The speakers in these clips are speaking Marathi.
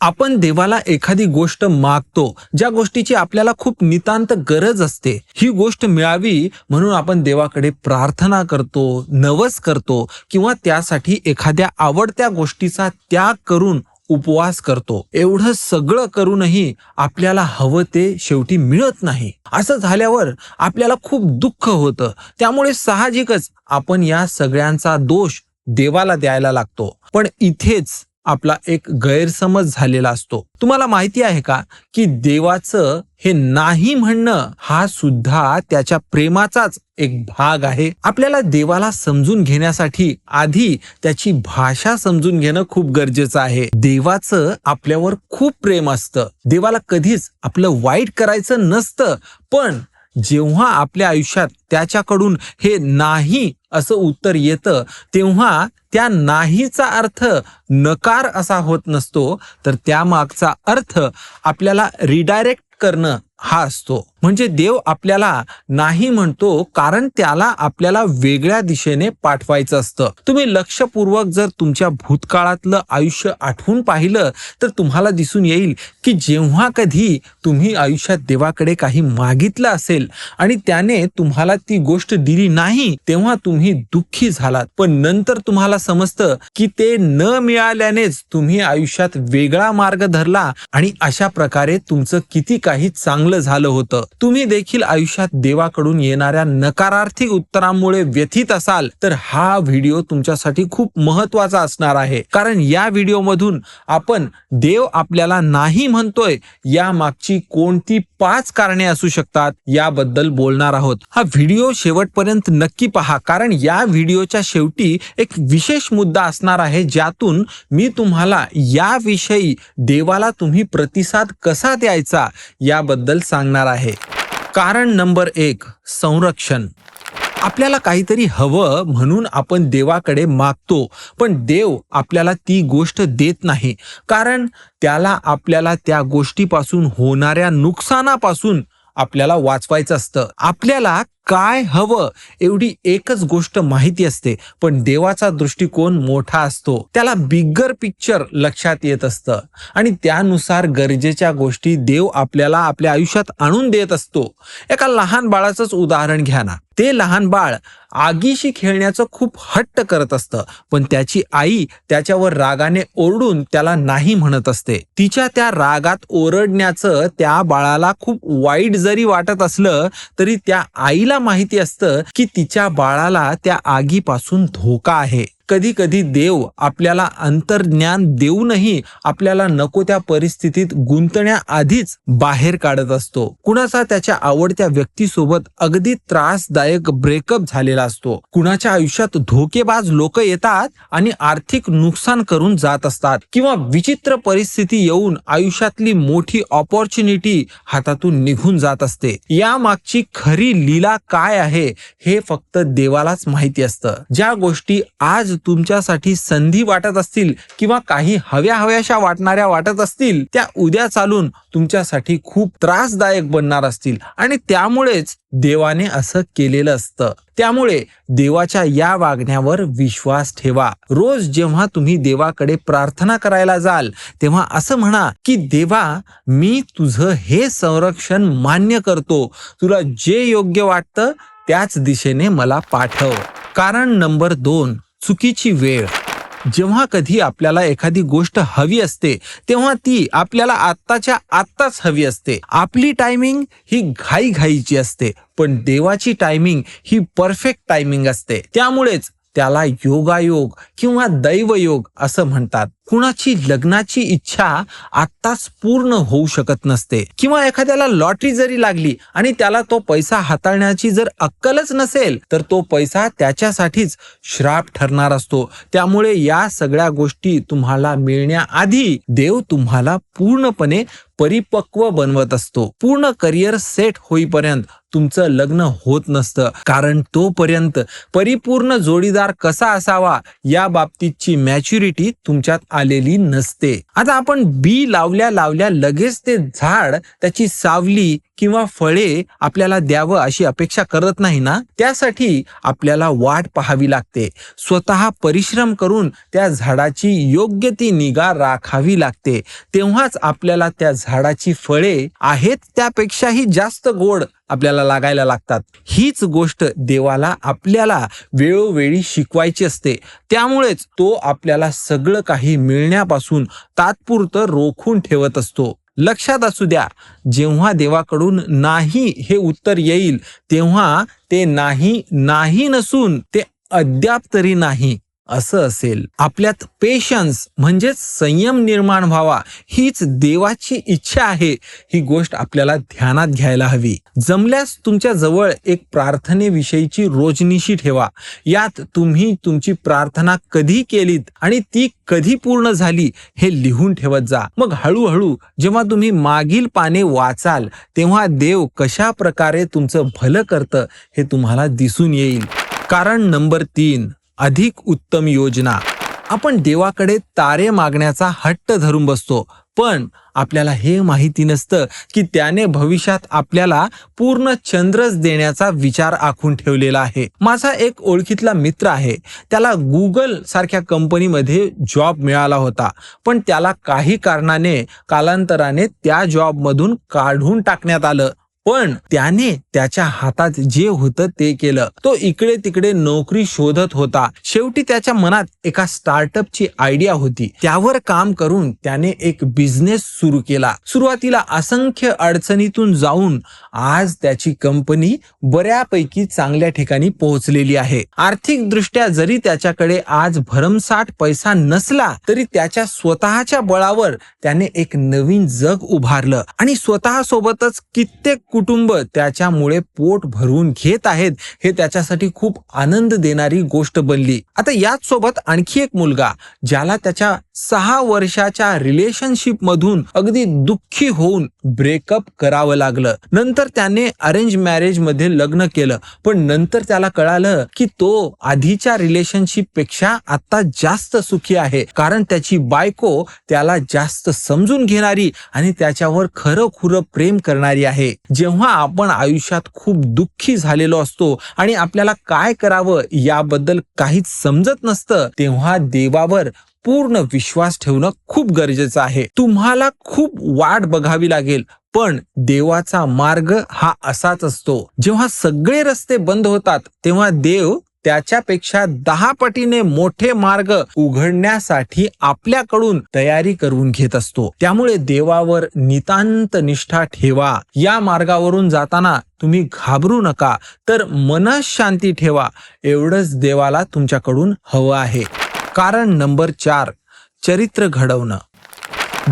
आपण देवाला एखादी गोष्ट मागतो ज्या गोष्टीची आपल्याला खूप नितांत गरज असते ही गोष्ट मिळावी म्हणून आपण देवाकडे प्रार्थना करतो नवस करतो किंवा त्यासाठी एखाद्या आवडत्या गोष्टीचा त्याग करून उपवास करतो. एवढं सगळं करूनही आपल्याला हवं ते शेवटी मिळत नाही. असं झाल्यावर आपल्याला खूप दुःख होतं. त्यामुळे साहजिकच आपण या सगळ्यांचा दोष देवाला द्यायला लागतो. पण इथेच आपला एक गैरसमज झालेला असतो. तुम्हाला माहिती आहे का की देवाचं हे नाही म्हणणं हा सुद्धा त्याच्या प्रेमाचाच एक भाग आहे. आपल्याला देवाला समजून घेण्यासाठी आधी त्याची भाषा समजून घेणं खूप गरजेचं आहे. देवाचं आपल्यावर खूप प्रेम असतं. देवाला कधीच आपलं वाईट करायचं नसतं पण जेव्हा आपल्या आयुष्यात त्याच्याकडून हे नाही असं उत्तर येतं तेव्हा त्या नाहीचा अर्थ नकार असा होत नसतो. तर त्यामागचा अर्थ आपल्याला रिडायरेक्ट करणं हा असतो. म्हणजे देव आपल्याला नाही म्हणतो कारण त्याला आपल्याला वेगळ्या दिशेने पाठवायचं असतं. तुम्ही लक्षपूर्वक जर तुमच्या भूतकाळातलं आयुष्य आठवून पाहिलं तर तुम्हाला दिसून येईल की जेव्हा कधी तुम्ही आयुष्यात देवाकडे काही मागितलं असेल आणि त्याने तुम्हाला ती गोष्ट दिली नाही तेव्हा तुम्ही दुःखी झालात. पण नंतर तुम्हाला समजतं की ते न मिळाल्यानेच तुम्ही आयुष्यात वेगळा मार्ग धरला आणि अशा प्रकारे तुमचं किती काही चांगलं झालं होतं. तुम्ही देखील आयुष्यात देवाकडून येणाऱ्या नकारार्थी उत्तरांमुळे व्यथित असाल तर हा व्हिडिओ तुमच्यासाठी खूप महत्त्वाचा असणार आहे. कारण या व्हिडिओमधून आपण देव आपल्याला नाही म्हणतोय या मागची कोणती पाच कारणे असू शकतात याबद्दल बोलणार आहोत. हा व्हिडिओ शेवटपर्यंत नक्की पहा कारण या व्हिडिओच्या शेवटी एक विशेष मुद्दा असणार आहे ज्यातून मी तुम्हाला याविषयी देवाला तुम्ही प्रतिसाद कसा द्यायचा याबद्दल सांगणार आहे. कारण नंबर एक संरक्षण. आपल्याला काहीतरी हवं म्हणून आपण देवाकडे मागतो पण देव आपल्याला ती गोष्ट देत नाही. कारण त्याला आपल्याला त्या गोष्टीपासून होणाऱ्या नुकसानापासून आपल्याला वाचवायचं असतं. आपल्याला काय हवं एवढी एकच गोष्ट माहिती असते पण देवाचा दृष्टिकोन मोठा असतो. त्याला बिगर पिक्चर लक्षात येत असतं. आणि त्यानुसार गरजेच्या गोष्टी देव आपल्याला आपल्या आयुष्यात आणून देत असतो. एका लहान बाळाचंच उदाहरण घ्या ना. ते लहान बाळ आगीशी खेळण्याचं खूप हट्ट करत असतं पण त्याची आई त्याच्यावर रागाने ओरडून त्याला नाही म्हणत असते. तिच्या त्या रागात ओरडण्याचं त्या बाळाला खूप वाईट जरी वाटत असलं तरी त्या आईला माहिती असतं की तिच्या बाळाला त्या आगीपासून धोका आहे. कधी कधी देव आपल्याला अंतर्ज्ञान देऊनही आपल्याला नको त्या परिस्थितीत गुंतण्याआधीच बाहेर काढत असतो. कुणाचा त्याच्या आवडत्या व्यक्तीसोबत अगदी त्रासदायक ब्रेकअप झालेला असतो. कुणाच्या आयुष्यात धोकेबाज लोक येतात आणि आर्थिक नुकसान करून जात असतात किंवा विचित्र परिस्थिती येऊन आयुष्यातली मोठी ऑपॉर्च्युनिटी हातातून निघून जात असते. या मागची खरी लीला काय आहे हे फक्त देवालाच माहिती असतं. ज्या गोष्टी आज तुमच्यासाठी संधी वाटत असतील किंवा काही हव्या हव्याशा वाटणाऱ्या वाटत असतील त्या उद्या चालून तुमच्यासाठी खूप त्रासदायक बनणार असतील. आणि त्यामुळेच देवाने असं केलेलं असतं. त्यामुळे देवाच्या या वागण्यावर विश्वास ठेवा. रोज जेव्हा तुम्ही देवाकडे प्रार्थना करायला जाल तेव्हा असं म्हणा की देवा मी तुझं हे संरक्षण मान्य करतो. तुला जे योग्य वाटतं त्याच दिशेने मला पाठव. कारण नंबर दोन चुकीची वेळ. जेव्हा कधी आपल्याला एखादी गोष्ट हवी असते तेव्हा ती आपल्याला आत्ताच्या आत्ताच हवी असते. आपली टायमिंग ही घाई घाईची असते पण देवाची टायमिंग ही परफेक्ट टायमिंग असते. त्यामुळेच त्याला योगायोग किंवा दैवयोग असं म्हणतात. कुणाची लग्नाची इच्छा आत्ताच पूर्ण होऊ शकत नसते. किंवा एखाद्याला लॉटरी जरी लागली आणि त्याला तो पैसा हाताळण्याची जर अक्कलच नसेल तर तो पैसा त्याच्यासाठीच श्राप ठरणार असतो. त्यामुळे या सगळ्या गोष्टी तुम्हाला मिळण्याआधी देव तुम्हाला पूर्णपणे परिपक्व बनवत असतो. पूर्ण करिअर सेट होईपर्यंत तुमचं लग्न होत नसतं. कारण तोपर्यंत परिपूर्ण जोडीदार कसा असावा या बाबतीतची मॅच्युरिटी तुमच्यात आलेली नसते. आता आपण बी लावल्या लावल्या लगेच ते झाड त्याची सावली किंवा फळे आपल्याला द्यावं अशी अपेक्षा करत नाही ना त्यासाठी आपल्याला वाट पाहावी लागते. स्वतः परिश्रम करून त्या झाडाची योग्य ती निगा राखावी लागते. तेव्हाच आपल्याला त्या झाडाची फळे आहेत त्यापेक्षाही जास्त गोड आपल्याला लागायला लागतात. हीच गोष्ट देवाला आपल्याला वेळोवेळी शिकवायची असते. त्यामुळेच तो आपल्याला सगळं काही मिळण्यापासून तात्पुरतं रोखून ठेवत असतो. लक्षात असू द्या जेव्हा देवाकडून नाही हे उत्तर येईल तेव्हा ते नाही नाही नसून ते अद्याप तरी नाही. असं असेल. आपल्यात पेशन्स म्हणजेच संयम निर्माण व्हावा हीच देवाची इच्छा आहे. ही गोष्ट आपल्याला ध्यानात घ्यायला हवी. जमल्यास तुमच्या जवळ एक प्रार्थनेविषयीची रोजनिशी ठेवा. यात तुम्ही तुमची प्रार्थना कधी केलीत आणि ती कधी पूर्ण झाली हे लिहून ठेवत जा. मग हळूहळू जेव्हा तुम्ही मागील पाने वाचाल तेव्हा देव कशा प्रकारे तुमचं भलं करतं हे तुम्हाला दिसून येईल. कारण नंबर तीन अधिक उत्तम योजना. आपण देवाकडे तारे मागण्याचा हट्ट धरून बसतो पण आपल्याला हे माहिती नसतं की त्याने भविष्यात आपल्याला पूर्ण चंद्रच देण्याचा विचार आखून ठेवलेला आहे. माझा एक ओळखीतला मित्र आहे त्याला गुगल सारख्या कंपनीमध्ये जॉब मिळाला होता पण त्याला काही कारणाने कालांतराने त्या जॉबमधून काढून टाकण्यात आलं. पण त्याने त्याच्या हातात जे होतं ते केलं. तो इकडे तिकडे नोकरी शोधत होता. शेवटी त्याच्या मनात एका स्टार्टअपची आयडिया होती. त्यावर काम करून त्याने एक बिझनेस सुरू केला. सुरुवातीला असंख्य अडचणीतून जाऊन आज त्याची कंपनी बऱ्यापैकी चांगल्या ठिकाणी पोहोचलेली आहे. आर्थिक दृष्ट्या जरी त्याच्याकडे आज भरमसाठ पैसा नसला तरी त्याच्या स्वतःच्या बळावर त्याने एक नवीन जग उभारलं. आणि स्वतः सोबतच कित्येक कुटुंब त्याच्यामुळे पोट भरून घेत आहेत हे त्याच्यासाठी खूप आनंद देणारी गोष्ट बनली. आता याच सोबत आणखी एक मुलगा ज्याला त्याच्या सहा वर्षाच्या रिलेशनशिप मधून अगदी दुःखी होऊन ब्रेकअप करावं लागलं. नंतर त्याने अरेंज मॅरेजमध्ये लग्न केलं पण नंतर त्याला कळालं की तो आधीच्या रिलेशनशिपपेक्षा आता जास्त सुखी आहे. कारण त्याची बायको त्याला जास्त समजून घेणारी आणि त्याच्यावर खरं खुरं प्रेम करणारी आहे. जेव्हा आपण आयुष्यात खूप दुःखी झालेलो असतो आणि आपल्याला काय करावं याबद्दल काहीच समजत नसतं तेव्हा देवावर पूर्ण विश्वास ठेवणं खूप गरजेचं आहे. तुम्हाला खूप वाट बघावी लागेल पण देवाचा मार्ग हा असाच असतो. जेव्हा सगळे रस्ते बंद होतात तेव्हा देव त्याच्यापेक्षा दहा पटीने मोठे मार्ग उघडण्यासाठी आपल्याकडून तयारी करून घेत असतो. त्यामुळे देवावर नितांत निष्ठा ठेवा. या मार्गावरून जाताना तुम्ही घाबरू नका. तर मनशांती ठेवा. एवढंच देवाला तुमच्याकडून हवं आहे. कारण नंबर चार चरित्र घडवणं.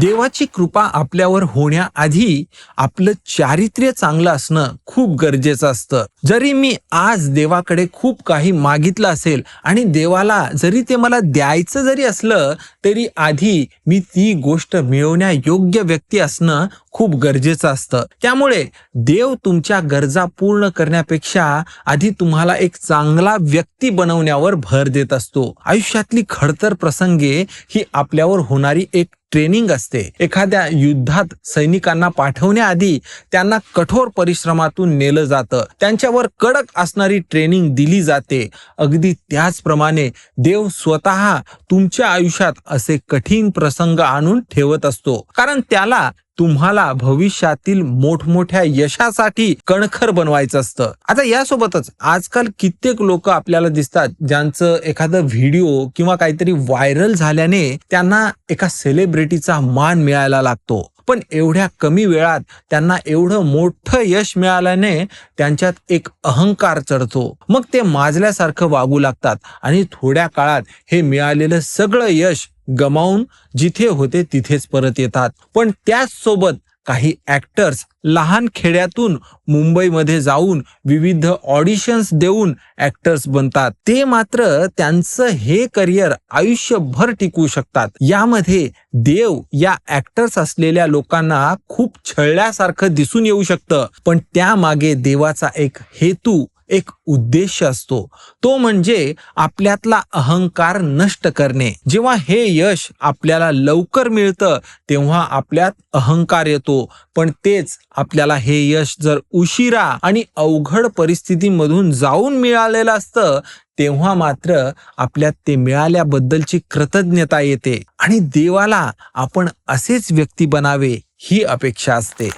देवाची कृपा आपल्यावर होण्याआधी आपलं चारित्र्य चांगलं असणं खूप गरजेचं असतं. जरी मी आज देवाकडे खूप काही मागितलं असेल आणि देवाला जरी ते मला द्यायचं जरी असलं तरी आधी मी ती गोष्ट मिळवण्या योग्य व्यक्ती असणं खूप गरजेचं असतं. त्यामुळे देव तुमच्या गरजा पूर्ण करण्यापेक्षा आधी तुम्हाला एक चांगला व्यक्ती बनवण्यावर भर देत असतो. आयुष्यातली खडतर प्रसंगे ही आपल्यावर होणारी एक ट्रेनिंग असते. एखाद्या युद्धात सैनिकांना पाठवण्याआधी त्यांना कठोर परिश्रमातून नेलं जातं. त्यांच्यावर कडक असणारी ट्रेनिंग दिली जाते. अगदी त्याचप्रमाणे देव स्वतः तुमच्या आयुष्यात असे कठीण प्रसंग आणून ठेवत असतो. कारण त्याला तुम्हाला भविष्यातील मोठमोठ्या यशासाठी कणखर बनवायचं असतं. आता यासोबतच आजकाल कित्येक लोक आपल्याला दिसतात ज्यांचं एखादं व्हिडिओ किंवा काहीतरी व्हायरल झाल्याने त्यांना एका सेलिब्रिटीचा मान मिळायला लागतो. पण एवढ्या कमी वेळात त्यांना एवढं मोठं यश मिळाल्याने त्यांच्यात एक अहंकार चढतो. मग ते माजल्यासारखं वागू लागतात आणि थोड्या काळात हे मिळालेलं सगळं यश गमावून जिथे होते तिथेच परत येतात. पण त्याच सोबत काही ऍक्टर्स लहान खेड्यातून मुंबईमध्ये जाऊन विविध ऑडिशन्स देऊन ऍक्टर्स बनतात. ते मात्र त्यांचं हे करिअर आयुष्यभर टिकू शकतात. यामध्ये देव या ऍक्टर्स असलेल्या लोकांना खूप छळल्यासारखं दिसून येऊ शकतं. पण त्यामागे देवाचा एक हेतू एक उद्देश असतो. तो म्हणजे आपल्यातला अहंकार नष्ट करणे. जेव्हा हे यश आपल्याला लवकर मिळतं तेव्हा आपल्यात अहंकार येतो. पण तेच आपल्याला हे यश जर उशिरा आणि अवघड परिस्थितीमधून जाऊन मिळालेलं असतं तेव्हा मात्र आपल्यात ते मिळाल्याबद्दलची कृतज्ञता येते. आणि देवाला आपण असेच व्यक्ती बनावे ही अपेक्षा असते.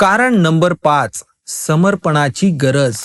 कारण नंबर पाच समर्पणाची गरज.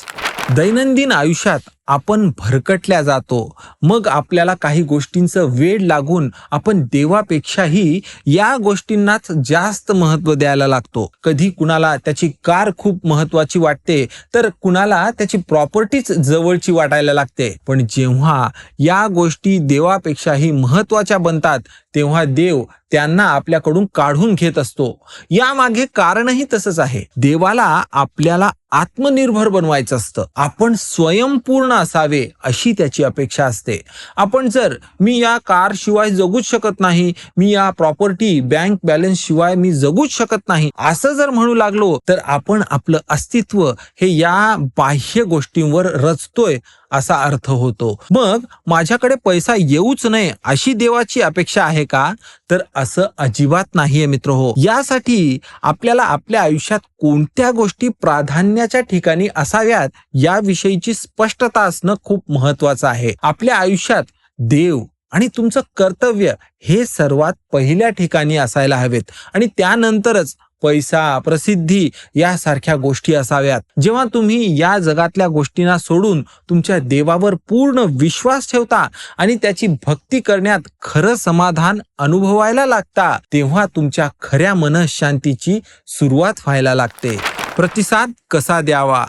दैनंदिन आयुष्यात आपण भरकटल्या जातो. मग आपल्याला काही गोष्टींचं वेळ लागून आपण देवापेक्षाही या गोष्टींनाच जास्त महत्त्व द्यायला लागतो. कधी कुणाला त्याची कार खूप महत्वाची वाटते तर कुणाला त्याची प्रॉपर्टीच जवळची वाटायला लागते. पण जेव्हा या गोष्टी देवापेक्षाही महत्त्वाच्या बनतात तेव्हा देव त्यांना आपल्याकडून काढून घेत असतो. यामागे कारणही तसंच आहे. देवाला आपल्याला आत्मनिर्भर बनवायचं असतं. आपण स्वयंपूर्ण असावे अशी त्याची अपेक्षा असते. आपण जर मी या कार शिवाय जगूच शकत नाही मी या प्रॉपर्टी बँक बॅलन्स शिवाय मी जगूच शकत नाही असं जर म्हणू लागलो तर आपण आपलं अस्तित्व हे या बाह्य गोष्टींवर रचतोय असा अर्थ होतो. मग माझ्याकडे पैसा येऊच नये अशी देवाची अपेक्षा आहे का? तर असं अजिबात नाहीये मित्र हो. यासाठी आपल्याला आपल्या आयुष्यात कोणत्या गोष्टी प्राधान्याच्या ठिकाणी असाव्यात याविषयीची स्पष्टता असणं खूप महत्वाचं आहे. आपल्या आयुष्यात देव आणि तुमचं कर्तव्य हे सर्वात पहिल्या ठिकाणी असायला हवेत. आणि त्यानंतरच पैसा प्रसिद्धी यासारख्या गोष्टी असाव्यात. जेव्हा तुम्ही या जगातल्या गोष्टींना सोडून तुमच्या देवावर पूर्ण विश्वास ठेवता आणि त्याची भक्ती करण्यात खरं समाधान अनुभवायला लागता तेव्हा तुमच्या खऱ्या मनशांतीची सुरुवात व्हायला लागते. प्रतिसाद कसा द्यावा?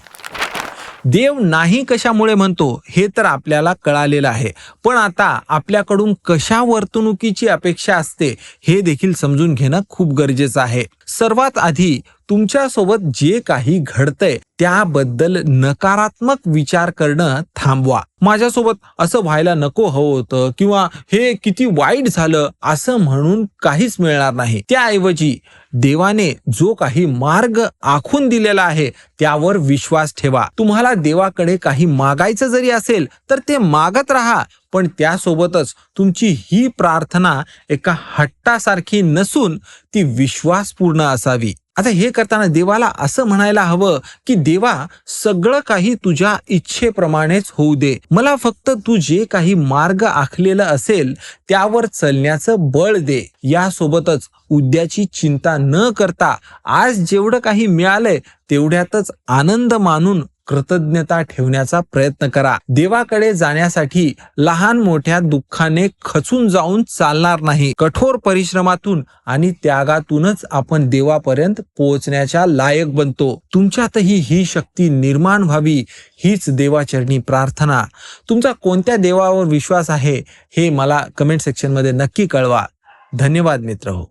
देव नाही कशामुळे म्हणतो हे तर आपल्याला कळालेलं आहे. पण आता आपल्याकडून कशा वर्तणुकीची अपेक्षा असते हे देखील समजून घेणं खूप गरजेचं आहे. सर्वात आधी तुमच्यासोबत जे काही घडतंय त्याबद्दल नकारात्मक विचार करणं थांबवा. माझ्यासोबत असं व्हायला नको हवं होतं किंवा हे किती वाईट झालं असं म्हणून काहीच मिळणार नाही. त्याऐवजी देवाने जो काही मार्ग आखून दिलेला आहे त्यावर विश्वास ठेवा. तुम्हाला देवाकडे काही मागायचं जरी असेल तर ते मागत राहा. पण त्यासोबतच तुमची ही प्रार्थना एका हट्टासारखी नसून ती विश्वासपूर्ण असावी. आता हे करताना देवाला असं म्हणायला हवं की देवा सगळं काही तुझ्या इच्छेप्रमाणेच होऊ दे. मला फक्त तू जे काही मार्ग आखलेलं असेल त्यावर चलण्याचं बळ दे. यासोबतच उद्याची चिंता न करता आज जेवढं काही मिळालंय तेवढ्यातच आनंद मानून कृतज्ञता ठेवण्याचा प्रयत्न करा. देवाकडे जाण्यासाठी लहान मोठ्या दुःखाने खचून जाऊन चालणार नाही. कठोर परिश्रमातून आणि त्यागातूनच आपण देवापर्यंत पोहोचण्याच्या लायक बनतो. तुमच्यातही ही शक्ती निर्माण व्हावी हीच देवाचरणी प्रार्थना. तुमचा कोणत्या देवावर विश्वास आहे हे मला कमेंट सेक्शनमध्ये नक्की कळवा. धन्यवाद मित्र हो.